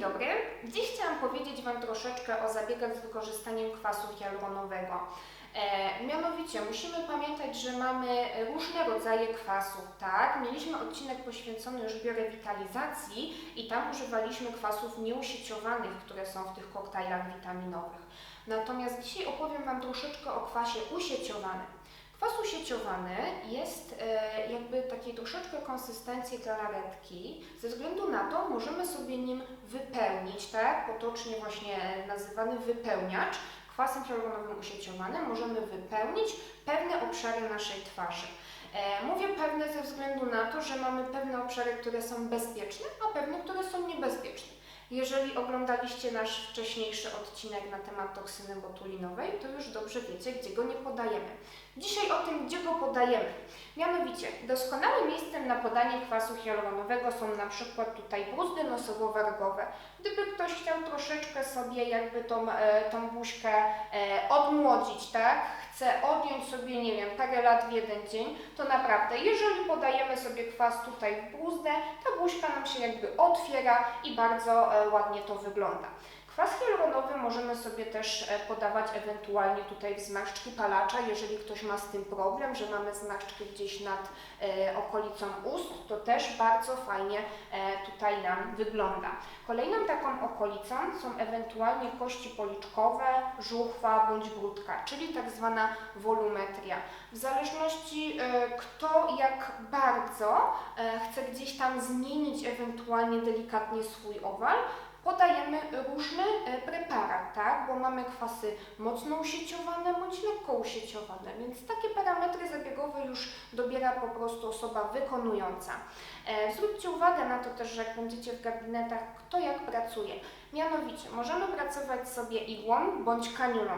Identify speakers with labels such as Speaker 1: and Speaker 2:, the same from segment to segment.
Speaker 1: Dzień dobry. Dziś chciałam powiedzieć Wam troszeczkę o zabiegach z wykorzystaniem kwasu hialuronowego. E, mianowicie musimy pamiętać, że mamy różne rodzaje kwasów, tak? Mieliśmy odcinek poświęcony już biorewitalizacji i tam używaliśmy kwasów nieusieciowanych, które są w tych koktajlach witaminowych. Natomiast dzisiaj opowiem Wam troszeczkę o kwasie usieciowanym. Kwas usieciowany jest e, jakby takiej troszeczkę konsystencji galaretki. Ze względu na to możemy sobie nim wypełnić, tak? Potocznie właśnie nazywany wypełniacz. Kwasem hialuronowym usieciowanym możemy wypełnić pewne obszary naszej twarzy. E, mówię pewne ze względu na to, że mamy pewne obszary, które są bezpieczne, a pewne, które są niebezpieczne. Jeżeli oglądaliście nasz wcześniejszy odcinek na temat toksyny botulinowej, to już dobrze wiecie, gdzie go nie podajemy. Dzisiaj o tym, gdzie go podajemy. Mianowicie, doskonałym miejscem na podanie kwasu hialuronowego są na przykład tutaj bruzdy nosowo-wargowe. Gdyby ktoś chciał troszeczkę sobie jakby tą, e, tą buźkę e, odmłodzić, tak? Chce odjąć sobie, nie wiem, parę lat w jeden dzień, to naprawdę, jeżeli podajemy sobie kwas tutaj w bruzdę, ta buźka nam się jakby otwiera i bardzo e, ładnie to wygląda. Kwas hialuronowy możemy sobie też e, podawać ewentualnie tutaj w zmarszczki palacza, jeżeli ktoś ma z tym problem, że mamy zmarszczki gdzieś nad e, okolicą ust, to też bardzo fajnie e, tutaj nam wygląda. Kolejną taką okolicą są ewentualnie kości policzkowe, żuchwa bądź brudka, czyli tak zwana wolumetria. W zależności kto jak bardzo chce gdzieś tam zmienić ewentualnie delikatnie swój owal, podajemy różny e, preparat, tak? Bo mamy kwasy mocno usieciowane bądź lekko usieciowane, więc takie parametry zabiegowe już dobiera po prostu osoba wykonująca. E, zwróćcie uwagę na to też, że jak będziecie w gabinetach, kto jak pracuje. Mianowicie, możemy pracować sobie igłą bądź kaniulą.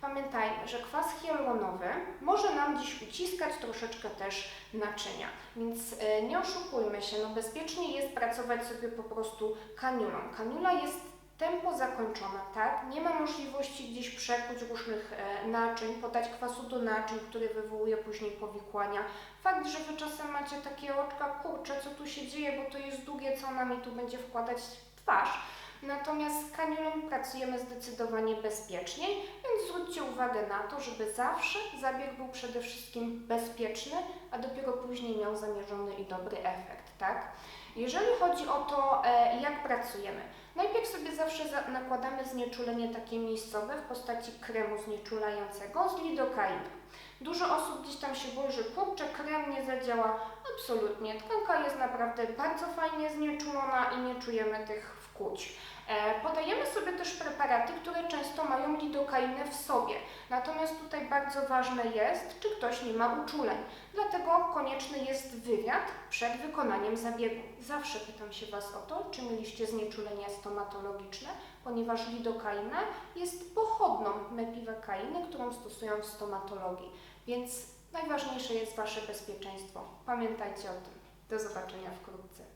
Speaker 1: Pamiętajmy, że kwas hialuronowy może nam dziś uciskać troszeczkę też naczynia, więc e, nie oszukujmy się, no bezpiecznie jest pracować sobie po prostu kaniulą. Kaniula jest tempo zakończone, tak? Nie ma możliwości gdzieś przekuć różnych e, naczyń, podać kwasu do naczyń, który wywołuje później powikłania. Fakt, że Wy czasem macie takie oczka, kurczę, co tu się dzieje, bo to jest długie, co ona mi tu będzie wkładać w twarz. Natomiast z kaniulą pracujemy zdecydowanie bezpieczniej, więc zwróćcie uwagę na to, żeby zawsze zabieg był przede wszystkim bezpieczny, a dopiero później miał zamierzony i dobry efekt, tak? Jeżeli chodzi o to, e, jak pracujemy, najpierw sobie zawsze za- nakładamy znieczulenie takie miejscowe w postaci kremu znieczulającego z lidokainą. Dużo osób gdzieś tam się boi, że kurczę, krem nie zadziała. Absolutnie. Tkanka jest naprawdę bardzo fajnie znieczulona i nie czujemy tych wkłuć. E, Podajemy sobie też preparaty, które często mają lidokainę w sobie. Natomiast tutaj bardzo ważne jest, czy ktoś nie ma uczuleń. Dlatego konieczny jest wywiad przed wykonaniem zabiegu. Zawsze pytam się Was o to, czy mieliście znieczulenie stomatologiczne, ponieważ lidokaina jest pochodną mepiwekainy, którą stosują w stomatologii. Więc najważniejsze jest Wasze bezpieczeństwo. Pamiętajcie o tym. Do zobaczenia wkrótce.